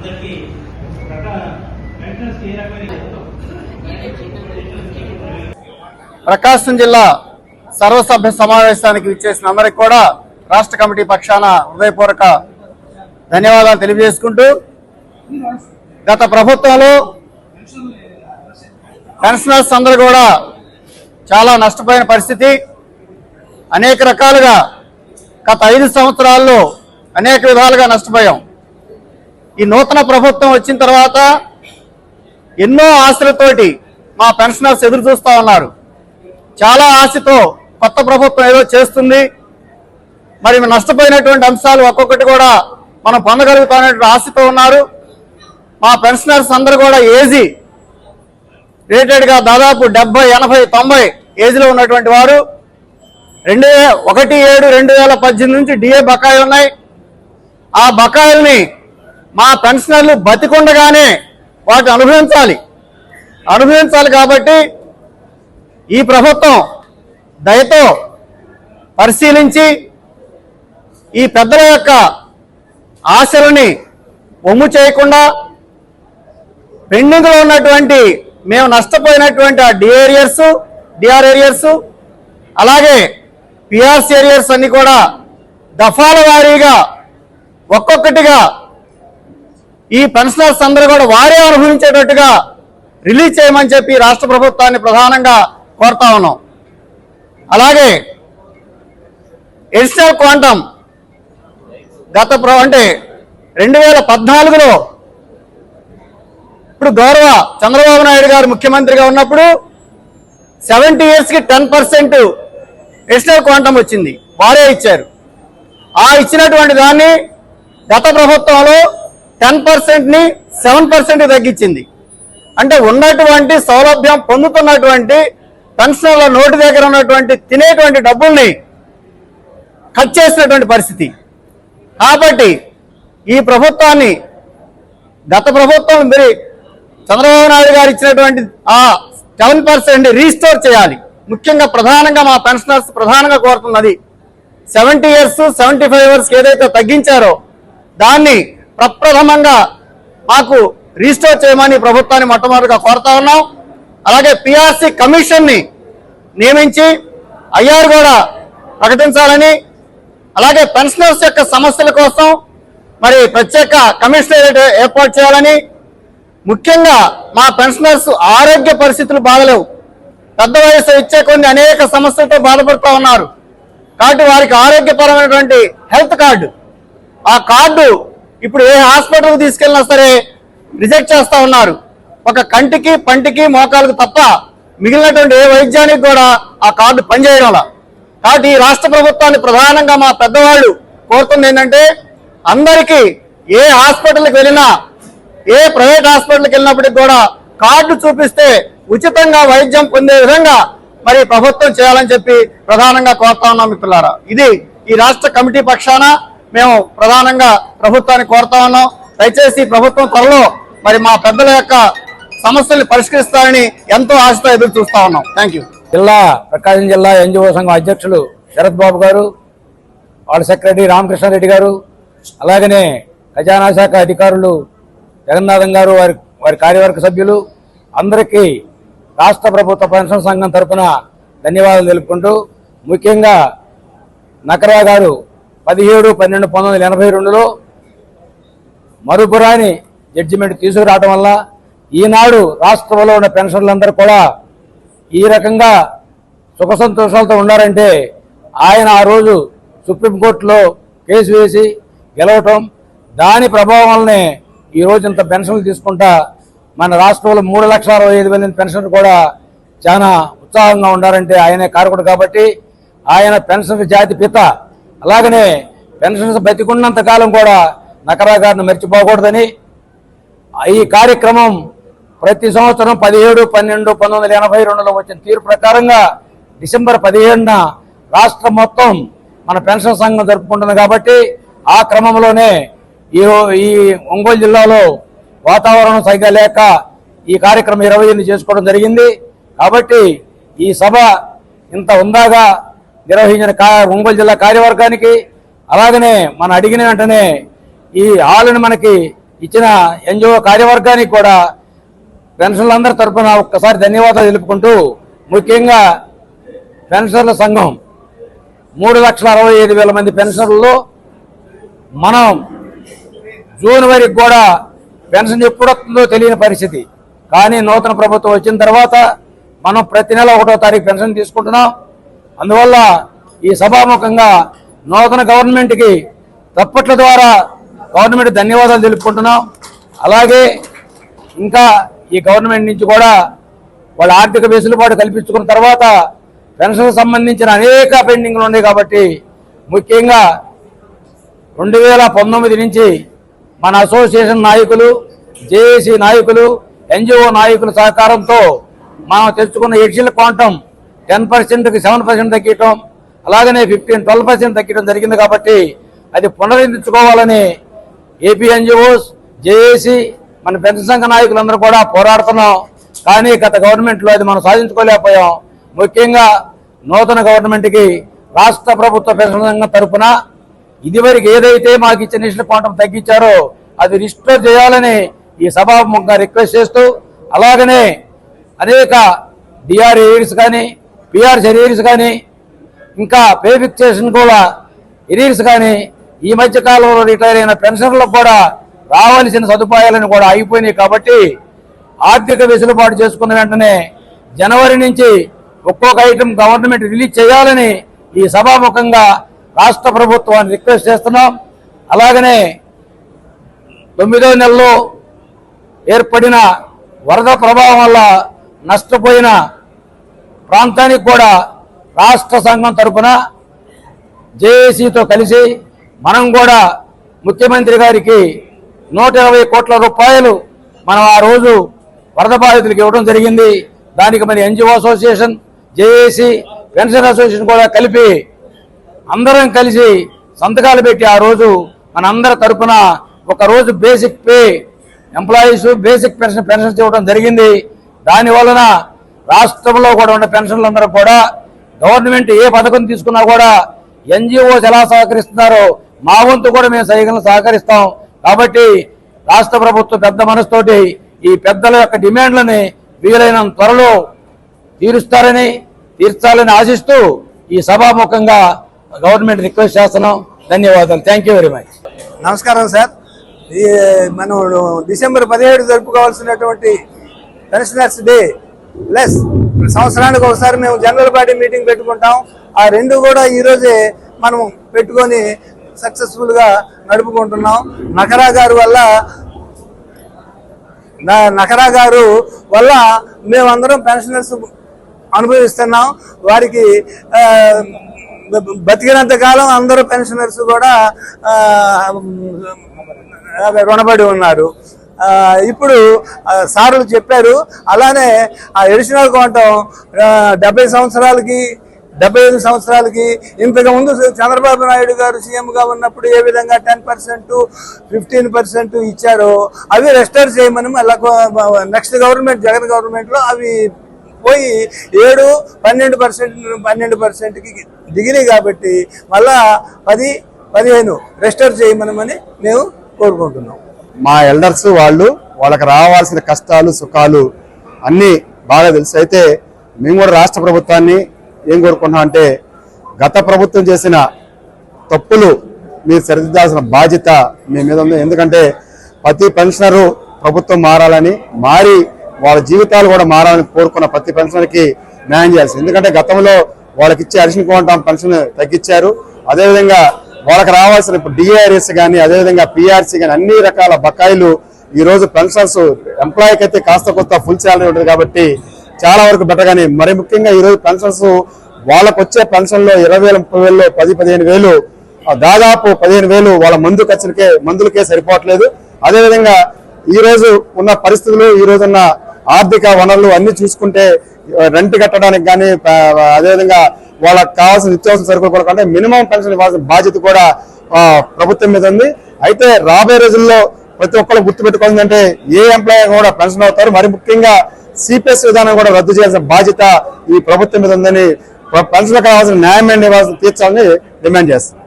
అందరికీ ఏ రకమైన ప్రకాశం జిల్లా సర్వసభ్య సమావేశానికి విచ్చేసిన అందరికి కూడా రాష్ట్ర కమిటీ పక్షాన హృదయపూర్వక ధన్యవాదాలు తెలియజేసుకుంటూ గత ప్రభుత్వంలో పెన్షనర్స్ అందరూ కూడా చాలా నష్టపోయిన పరిస్థితి. అనేక రకాలుగా గత ఐదు సంవత్సరాల్లో అనేక విధాలుగా నష్టపోయాం. ఈ నూతన ప్రభుత్వం వచ్చిన తర్వాత ఎన్నో ఆశలతోటి మా పెన్షనర్స్ ఎదురు చూస్తూ ఉన్నారు. చాలా ఆశతో కొత్త ప్రభుత్వం ఏదో చేస్తుంది. మరి నష్టపోయినటువంటి అంశాలు ఒక్కొక్కటి కూడా మనం పొందగలుగుతామనే ఆశతో ఉన్నారు. మా పెన్షనర్స్ అందరు కూడా ఏజీ రేటెడ్గా దాదాపు డెబ్బై ఎనభై తొంభై ఏజ్లో ఉన్నటువంటి వారు. రెండు ఒకటి ఏడు రెండు వేల పద్దెనిమిది నుంచి డిఏ బకాయిలు ఉన్నాయి. ఆ బకాయిల్ని మా పెన్షనర్లు బతికుండగానే వాటిని అనుభవించాలి. అనుభవించాలి కాబట్టి ఈ ప్రభుత్వం దయతో పరిశీలించి ఈ పెద్దల యొక్క ఆశలని ఒమ్ము చేయకుండా పెండింగ్లో ఉన్నటువంటి మేము నష్టపోయినటువంటి ఆ D A arrears D R arrears అలాగే పిఆర్సీ ఏరియర్స్ అన్ని కూడా దఫాల వారీగా ఒక్కొక్కటిగా ఈ పెన్షనర్స్ అందరూ కూడా వారే అనుభవించేటట్టుగా రిలీజ్ చేయమని చెప్పి రాష్ట్ర ప్రభుత్వాన్ని ప్రధానంగా కోరుతా ఉన్నాం. అలాగే ఎడిషనల్ క్వాంటమ్ గత ప్ర అంటే రెండు వేల పద్నాలుగులో ఇప్పుడు గౌరవ చంద్రబాబు నాయుడు గారు ముఖ్యమంత్రిగా ఉన్నప్పుడు సెవెంటీ ఇయర్స్కి టెన్ పర్సెంట్ ఎడిషనల్ క్వాంటమ్ వచ్చింది. వారే ఇచ్చారు. ఆ ఇచ్చినటువంటి దాన్ని గత ప్రభుత్వంలో టెన్ పర్సెంట్ని సెవెన్ పర్సెంట్ తగ్గించింది. అంటే ఉన్నటువంటి సౌలభ్యం పొందుతున్నటువంటి పెన్షన్ల నోటి దగ్గర ఉన్నటువంటి తినేటువంటి డబ్బుల్ని కట్ చేసినటువంటి పరిస్థితి. కాబట్టి ఈ ప్రభుత్వాన్ని గత ప్రభుత్వం మరి చంద్రబాబు నాయుడు గారు ఇచ్చినటువంటి ఆ సెవెన్ పర్సెంట్ రీస్టోర్ చేయాలి. ముఖ్యంగా ప్రధానంగా మా పెన్షనర్స్ ప్రధానంగా కోరుతున్నది seventy years seventy five years ఏదైతే తగ్గించారో దాన్ని ప్రప్రథమంగా మాకు రీస్టోర్ చేయమని ప్రభుత్వాన్ని మొట్టమొదటిగా కోరుతా ఉన్నాం. అలాగే పిఆర్సీ కమిషన్ని నియమించి ఐఆర్ కూడా ప్రకటించాలని అలాగే పెన్షనర్స్ యొక్క సమస్యల కోసం మరి ప్రత్యేక కమిషనరేట్ ఏర్పాటు చేయాలని ముఖ్యంగా మా పెన్షనర్స్ ఆరోగ్య పరిస్థితులు బాగలేవు పెద్ద వయసు ఇచ్చే కొన్ని అనేక సమస్యలతో బాధపడుతూ ఉన్నారు. కాబట్టి వారికి ఆరోగ్యపరమైనటువంటి హెల్త్ కార్డు ఆ కార్డు ఇప్పుడు ఏ హాస్పిటల్కి తీసుకెళ్ళినా సరే రిజెక్ట్ చేస్తూ ఉన్నారు. ఒక కంటికి పంటికి మోకాలకు తప్ప మిగిలినటువంటి ఏ వైద్యానికి కూడా ఆ కార్డు పనిచేయడంలా కాబట్టి ఈ రాష్ట్ర ప్రభుత్వాన్ని ప్రధానంగా మా పెద్దవాళ్ళు కోరుతుంది ఏంటంటే అందరికీ ఏ హాస్పిటల్కి వెళ్ళినా ఏ ప్రైవేట్ హాస్పిటల్కి వెళ్ళినప్పటికి కూడా కార్డు చూపిస్తే ఉచితంగా వైద్యం పొందే విధంగా మరి ప్రభుత్వం చేయాలని చెప్పి ప్రధానంగా కోరుతా ఉన్నాం మిత్రులారా. ఇది ఈ రాష్ట్ర కమిటీ పక్షాన మేము ప్రధానంగా ప్రభుత్వాన్ని కోరుతా ఉన్నాం. దయచేసి ప్రభుత్వం త్వరలో మరి మా పెద్దల యొక్క సమస్యల్ని పరిష్కరిస్తారని ఎంతో ఆశతో ఎదురు చూస్తా ఉన్నాం. థ్యాంక్ యూ జిల్లా ప్రకాశం జిల్లా ఎన్జిఓ సంఘం అధ్యక్షులు శరత్ బాబు గారు వాళ్ళ సెక్రటరీ రామకృష్ణారెడ్డి గారు అలాగనే ఖజానా శాఖ అధికారులు జగన్నాథం గారు వారి వారి కార్యవర్గ సభ్యులు అందరికీ రాష్ట్ర ప్రభుత్వ పెన్షన్ సంఘం తరపున ధన్యవాదాలు తెలుపుకుంటూ ముఖ్యంగా నకరా గారు పదిహేడు పన్నెండు పంతొమ్మిది వందల ఎనభై రెండులో మరుపురాని జడ్జిమెంట్ తీసుకురావడం వల్ల ఈనాడు రాష్ట్రంలో ఉన్న పెన్షన్లందరూ కూడా ఈ రకంగా సుఖ సంతోషాలతో ఉన్నారంటే ఆయన ఆ రోజు సుప్రీంకోర్టులో కేసు వేసి గెలవటం దాని ప్రభావం వల్లనే ఈ ఇంత పెన్షన్లు తీసుకుంటా మన రాష్ట్రంలో మూడు లక్షల అరవై ఐదు వేల పెన్షన్ కూడా చాలా ఉత్సాహంగా ఉన్నారంటే ఆయనే కారకుడు కాబట్టి ఆయన పెన్షన్ జాతి పిత. అలాగనే పెన్షన్స్ బతికున్నంత కాలం కూడా నకరా గారిని మర్చిపోకూడదని ఈ కార్యక్రమం ప్రతి సంవత్సరం పదిహేడు పన్నెండు పంతొమ్మిది వందల ఎనభై రెండులో వచ్చిన తీర్పు ప్రకారంగా డిసెంబర్ పదిహేడున రాష్ట్రం మొత్తం మన పెన్షన్ సంఘం జరుపుకుంటుంది కాబట్టి ఆ క్రమంలోనే ఈ ఈ ఒంగోలు జిల్లాలో వాతావరణం సరిగా లేక ఈ కార్యక్రమం ఇరవై ఎనిమిది చేసుకోవడం జరిగింది. కాబట్టి ఈ సభ ఇంత ఉందాగా నిర్వహించిన కా ఒంగోలు జిల్లా కార్యవర్గానికి అలాగనే మనం అడిగిన వెంటనే ఈ హాలుని మనకి ఇచ్చిన ఎన్జిఓ కార్యవర్గానికి కూడా పెన్షన్లందరి తరపున ఒక్కసారి ధన్యవాదాలు తెలుపుకుంటూ ముఖ్యంగా పెన్షన్ల సంఘం. మూడు లక్షల అరవై ఐదు వేల మంది పెన్షన్లలో మనం జూన్ వరకు కూడా పెన్షన్ ఎప్పుడు వస్తుందో తెలియని పరిస్థితి. కానీ నూతన ప్రభుత్వం వచ్చిన తర్వాత మనం ప్రతి నెల ఒకటో తారీఖు పెన్షన్ తీసుకుంటున్నాం. అందువల్ల ఈ సభాముఖంగా నూతన గవర్నమెంట్కి తప్పట్ల ద్వారా గవర్నమెంట్ ధన్యవాదాలు తెలుపుకుంటున్నాం. అలాగే ఇంకా ఈ గవర్నమెంట్ నుంచి కూడా వాళ్ళ ఆర్థిక వెసులుబాటు కల్పించుకున్న తర్వాత పెన్షన్కు సంబంధించిన అనేక పెండింగ్లు ఉన్నాయి కాబట్టి ముఖ్యంగా రెండు వేల పంతొమ్మిది నుంచి మన అసోసియేషన్ నాయకులు జేఏసీ నాయకులు ఎన్జిఓ నాయకుల సహకారంతో మనం తెచ్చుకున్న ఎడిషనల్ క్వాంటం టెన్ పర్సెంట్కి సెవెన్ పర్సెంట్ తగ్గించడం అలాగనే ఫిఫ్టీన్ ట్వెల్వ్ పర్సెంట్ తగ్గించడం జరిగింది కాబట్టి అది పునరుద్ధరించుకోవాలని ఏపీ ఎన్జిఓస్ జేఏసీ మన పెద్ద సంఘ నాయకులందరూ కూడా పోరాడుతున్నాం. కానీ గత గవర్నమెంట్లో అది మనం సాధించుకోలేకపోయాం. ముఖ్యంగా నూతన గవర్నమెంట్కి రాష్ట్ర ప్రభుత్వ పెన్షన్ సంఘం తరపున ఇదివరకు ఏదైతే మాకు ఇచ్చిన ఇష్ట క్వాంటం తగ్గించారో అది రిజిస్టర్ చేయాలని ఈ సభాముఖంగా రిక్వెస్ట్ చేస్తూ అలాగనే అనేక డిఆర్ కానీ పిఆర్ ఎయిడ్స్ కానీ ఇంకా పే ఫిక్సేషన్ కూడా ఎరీర్స్ కానీ ఈ మధ్య కాలంలో రిటైర్ అయిన పెన్షన్లకు కూడా రావాల్సిన సదుపాయాలను కూడా అయిపోయినాయి కాబట్టి ఆర్థిక వెసులుబాటు చేసుకున్న వెంటనే జనవరి నుంచి ఒక్కొక్క ఐటెం గవర్నమెంట్ రిలీజ్ చేయాలని ఈ సభాముఖంగా రాష్ట్ర ప్రభుత్వాన్ని రిక్వెస్ట్ చేస్తున్నాం. అలాగనే తొమ్మిదో నెలలో ఏర్పడిన వరద ప్రభావం వల్ల నష్టపోయిన ప్రాంతానికి కూడా రాష్ట్ర సంఘం తరపున జేఏసీతో కలిసి మనం కూడా ముఖ్యమంత్రి గారికి నూట ఇరవై కోట్ల రూపాయలు మనం ఆ రోజు వరద బాధితులకు ఇవ్వడం జరిగింది. దానికి మరి NGO association JAC pension association కూడా కలిపి అందరం కలిసి సంతకాలు పెట్టి ఆ రోజు మన అందరి తరపున ఒక రోజు basic pay employees basic pension pensions ఇవ్వడం జరిగింది. దాని వలన రాష్ట్రంలో కూడా ఉన్న పెన్షన్లందరూ కూడా గవర్నమెంట్ ఏ పథకం తీసుకున్నా కూడా ఎన్జిఓస్ ఎలా సహకరిస్తున్నారో మా వంతు కూడా మేము సైకిల్ని సహకరిస్తాం. కాబట్టి రాష్ట్ర ప్రభుత్వం పెద్ద మనసుతోటి ఈ పెద్దల యొక్క డిమాండ్లని వీలైనంత త్వరలో తీరుస్తారని తీర్చాలని ఆశిస్తూ ఈ సభాముఖంగా గవర్నమెంట్ రిక్వెస్ట్ చేస్తున్నాం. ధన్యవాదాలు. Thank you very much. నమస్కారం సార్. ఈ మనం డిసెంబర్ పదిహేడు జరుపుకోవాల్సినటువంటి పెన్షనర్స్ డే ప్లస్ సంవత్సరానికి ఒకసారి మేము జనరల్ బాడీ మీటింగ్ పెట్టుకుంటాం ఆ రెండు కూడా ఈరోజే మనము మనం పెట్టుకొని సక్సెస్ఫుల్గా నడుపుకుంటున్నాం నకరా గారు వల్ల నకరా గారు వల్ల మేమందరం పెన్షనర్స్ అనుభవిస్తున్నాం వారికి బతికినంత కాలం అందరూ పెన్షనర్స్ కూడా రుణపడి ఉన్నారు ఇప్పుడు సార్లు చెప్పారు. అలానే ఆ ఎడిషనల్ క్వాంటం డెబ్బై సంవత్సరాలకి డెబ్బై ఐదు సంవత్సరాలకి ఇంతకు ముందు చంద్రబాబు నాయుడు గారు సీఎంగా ఉన్నప్పుడు ఏ విధంగా టెన్ పర్సెంట్ ఫిఫ్టీన్ పర్సెంట్ ఇచ్చారో అవి రెస్టోర్ చేయమని అలా నెక్స్ట్ గవర్నమెంట్ జగన్ గవర్నమెంట్లో అవి పోయి ఏడు పన్నెండు పర్సెంట్ పన్నెండు పర్సెంట్కి దిగినాయి కాబట్టి మళ్ళా పది పదిహేను రెస్టోర్ చేయమని మేము కోరుకుంటున్నాం. మా ఎల్డర్స్ వాళ్ళు వాళ్ళకి రావాల్సిన కష్టాలు సుఖాలు అన్నీ బాగా తెలుసు. అయితే మేము కూడా రాష్ట్ర ప్రభుత్వాన్ని ఏం కోరుకుంటున్నాం అంటే గత ప్రభుత్వం చేసిన తప్పులు మీరు సరిదిద్దాల్సిన బాధ్యత మీ మీద ఉంది. ఎందుకంటే ప్రతి పెన్షనరు ప్రభుత్వం మారాలని మారి వాళ్ళ జీవితాలు కూడా మారాలని కోరుకున్న ప్రతి పెన్షనర్కి న్యాయం చేయాల్సి ఎందుకంటే గతంలో వాళ్ళకి ఇచ్చే అడిషన్ క్వాంటం పెన్షన్ తగ్గించారు. అదేవిధంగా వాళ్ళకి రావాల్సిన ఇప్పుడు డిఆర్ఎస్ కానీ అదేవిధంగా పిఆర్సీ కానీ అన్ని రకాల బకాయిలు ఈ రోజు పెన్షన్స్ ఎంప్లాయీకి అయితే కాస్త కొత్త ఫుల్ శాలరీ ఉంటుంది కాబట్టి చాలా వరకు బెటర్ కానీ మరి ముఖ్యంగా ఈ రోజు పెన్షన్స్ వాళ్ళకు వచ్చే పెన్షన్లో ఇరవై వేల ముప్పై వేలు పది పదిహేను వేలు దాదాపు పదిహేను వేలు వాళ్ళ మందు ఖర్చులకే మందులకే సరిపోవట్లేదు. అదేవిధంగా ఈ రోజు ఉన్న పరిస్థితులు ఈ రోజు ఉన్న ఆర్థిక వనరులు అన్ని చూసుకుంటే రెంట్ కట్టడానికి కానీ అదేవిధంగా వాళ్ళకి కావాల్సిన నిత్యావసర సరుకులు కూడా మినిమం పెన్షన్ ఇవ్వాల్సిన బాధ్యత కూడా ప్రభుత్వం మీద ఉంది. అయితే రాబోయే రోజుల్లో ప్రతి ఒక్కరు గుర్తుపెట్టుకోవాలంటే ఏ ఎంప్లాయీ కూడా పెన్షన్ అవుతారు. మరి ముఖ్యంగా సిపిఎస్ విధానం కూడా రద్దు చేయాల్సిన బాధ్యత ఈ ప్రభుత్వం మీద ఉందని పెన్షన్ కావాల్సిన న్యాయమైన తీర్చాలని డిమాండ్ చేస్తాం.